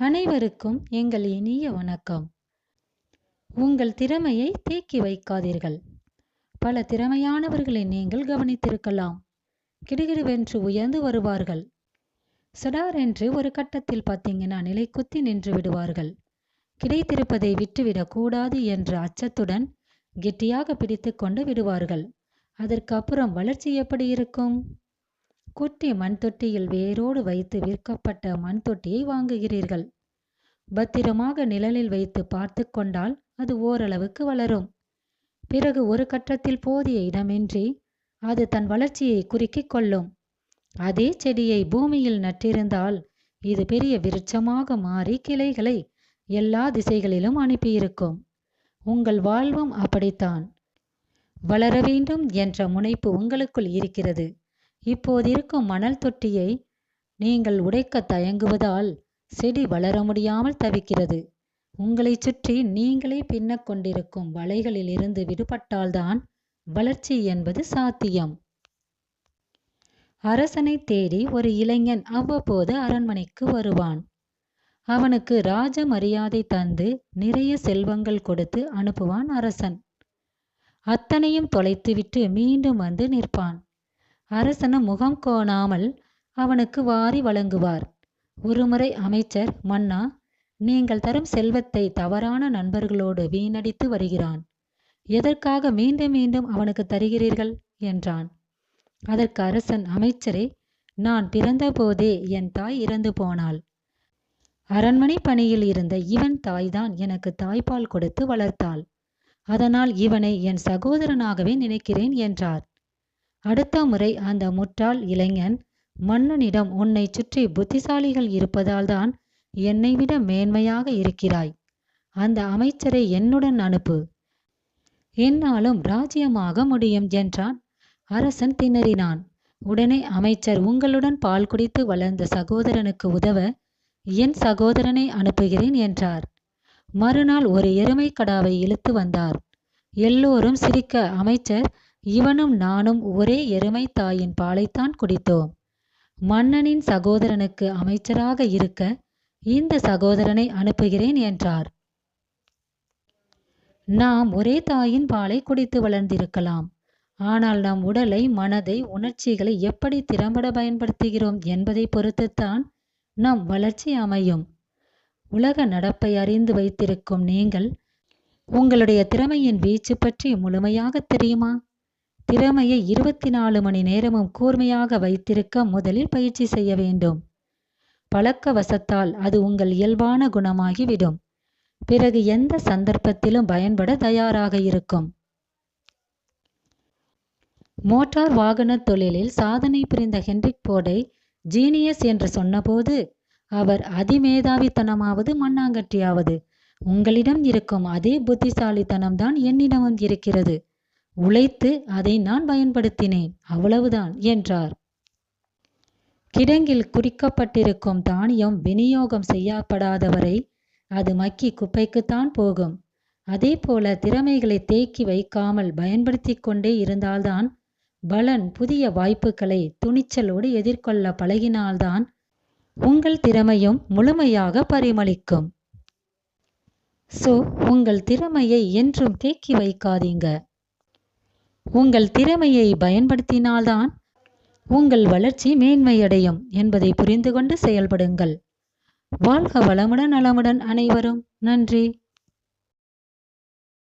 அனைவருக்கும் எங்கள் இனிய வணக்கம். உங்கள் திறமையை தேக்கி வைக்காதீர்கள். பல திறமையானவர்களை நீங்கள் கவனித்திருக்கலாம். கிடுகிடுவென்று உயர்ந்து வருவார்கள். சடார் என்று ஒரு கட்டத்தில் பார்த்தீங்கன்னா நிலை குத்தி நின்று விடுவார்கள். கிடைத்திருப்பதை விட்டுவிடக்கூடாது என்ற அச்சத்துடன் கெட்டியாக பிடித்து கொண்டு விடுவார்கள். அதற்கு அப்புறம் வளர்ச்சி எப்படி இருக்கும்? குட்டி மண் தொட்டியில் வேரோடு வைத்து விற்கப்பட்ட மண் தொட்டியை வாங்குகிறீர்கள். பத்திரமாக நிழலில் வைத்து பார்த்து கொண்டால் அது ஓரளவுக்கு வளரும். பிறகு ஒரு கட்டத்தில் போதிய இடமின்றி அது தன் வளர்ச்சியை குறுக்கிக் கொள்ளும். அதே செடியை பூமியில் நட்டிருந்தால் இது பெரிய விருட்சமாக மாறி கிளைகளை எல்லா திசைகளிலும் அனுப்பியிருக்கும். உங்கள் வாழ்வும் அப்படித்தான். வளர வேண்டும் என்ற முனைப்பு உங்களுக்குள் இருக்கிறது. இப்போதிருக்கும் மணல் தொட்டியை நீங்கள் உடைக்க தயங்குவதால் செடி வளர முடியாமல் தவிக்கிறது. உங்களைச் சுற்றி நீங்களே பின்னக் கொண்டிருக்கும் வலைகளில் இருந்து விடுபட்டால்தான் வளர்ச்சி என்பது சாத்தியம். அரசனை தேடி ஒரு இளைஞன் அவ்வப்போது அரண்மனைக்கு வருவான். அவனுக்கு ராஜ மரியாதை தந்து நிறைய செல்வங்கள் கொடுத்து அனுப்புவான் அரசன். அத்தனையும் தொலைத்துவிட்டு மீண்டும் வந்து நிற்பான். அரசனும் முகம் கோணாமல் அவனுக்கு வாரி வழங்குவார். ஒருமுறை அமைச்சர் மன்னா நீங்கள் தரும் செல்வத்தை தவறான நண்பர்களோடு வீணடித்து வருகிறான். எதற்காக மீண்டும் மீண்டும் அவனுக்கு தருகிறீர்கள்? என்றான். அதற்கு அரசன் அமைச்சரே நான் பிறந்தபோதே என் தாய் இறந்து போனாள். அரண்மனை பணியில் இருந்த இவன் தாய்தான் எனக்கு தாய்ப்பால் கொடுத்து வளர்த்தாள். அதனால் இவனை என் சகோதரனாகவே நினைக்கிறேன் என்றார். அடுத்த முறை அந்த முட்டாள் இளைஞன் மன்னனிடம் உன்னை சுற்றி புத்திசாலிகள் இருப்பதால்தான் என்னை விட மேன்மையாக இருக்கிறாய். அந்த அமைச்சரை என்னுடன் அனுப்பு. என்னாலும் ராஜ்யமாக முடியும் என்றான். அரசன் திணறினான். உடனே அமைச்சர் உங்களுடன் பால் குடித்து வளர்ந்த சகோதரனுக்கு உதவ என் சகோதரனை அனுப்புகிறேன் என்றார். மறுநாள் ஒரு எருமை கடாவை இழுத்து வந்தார். எல்லோரும் சிரிக்க அமைச்சர் இவனும் நானும் ஒரே எருமை தாயின் பாலைத்தான் குடித்தோம். மன்னனின் சகோதரனுக்கு அமைச்சராக இருக்க இந்த சகோதரனை அனுப்புகிறேன் என்றார். நாம் ஒரே தாயின் பாலை குடித்து வளர்ந்திருக்கலாம். ஆனால் நம் உடலை மனதை உணர்ச்சிகளை எப்படி திறம்பட பயன்படுத்துகிறோம் என்பதை பொறுத்துத்தான் நம் வளர்ச்சி அமையும். உலக நடப்பை அறிந்து வைத்திருக்கும் நீங்கள் உங்களுடைய திறமையின் வீச்சு பற்றி முழுமையாக தெரியுமா? திறமையை இருபத்தி நாலு மணி நேரமும் கூர்மையாக வைத்திருக்க முதலில் பயிற்சி செய்ய வேண்டும். பழக்க வசத்தால் அது உங்கள் இயல்பான குணமாகிவிடும். பிறகு எந்த சந்தர்ப்பத்திலும் பயன்பட தயாராக இருக்கும். மோட்டார் வாகன தொழிலில் சாதனை புரிந்த ஹென்ரிக் போர்டை ஜீனியஸ் என்று சொன்னபோது அவர் அதிமேதாவித்தனமாவது மண்ணாங்கட்டியாவது உங்களிடம் இருக்கும் அதே புத்திசாலித்தனம்தான் என்னிடமும் இருக்கிறது. உழைத்து அதை நான் பயன்படுத்தினேன். அவ்வளவுதான் என்றார். கிடங்கில் குறிக்கப்பட்டிருக்கும் தானியம் விநியோகம் செய்யப்படாதவரை அது மக்கி குப்பைக்குத்தான் போகும். அதே போல திறமைகளை தேக்கி வைக்காமல் பயன்படுத்தி கொண்டே இருந்தால்தான் பலன் புதிய வாய்ப்புகளை துணிச்சலோடு எதிர்கொள்ள பழகினால்தான் உங்கள் திறமையும் முழுமையாக பரிமளிக்கும். சோ உங்கள் திறமையை என்றும் தேக்கி வைக்காதீங்க. உங்கள் திறமையை பயன்படுத்தினால்தான் உங்கள் வளர்ச்சி மேன்மையடையும் என்பதை புரிந்து கொண்டு செயல்படுங்கள். வாழ்க வளமுடன் நலமுடன் அனைவரும். நன்றி.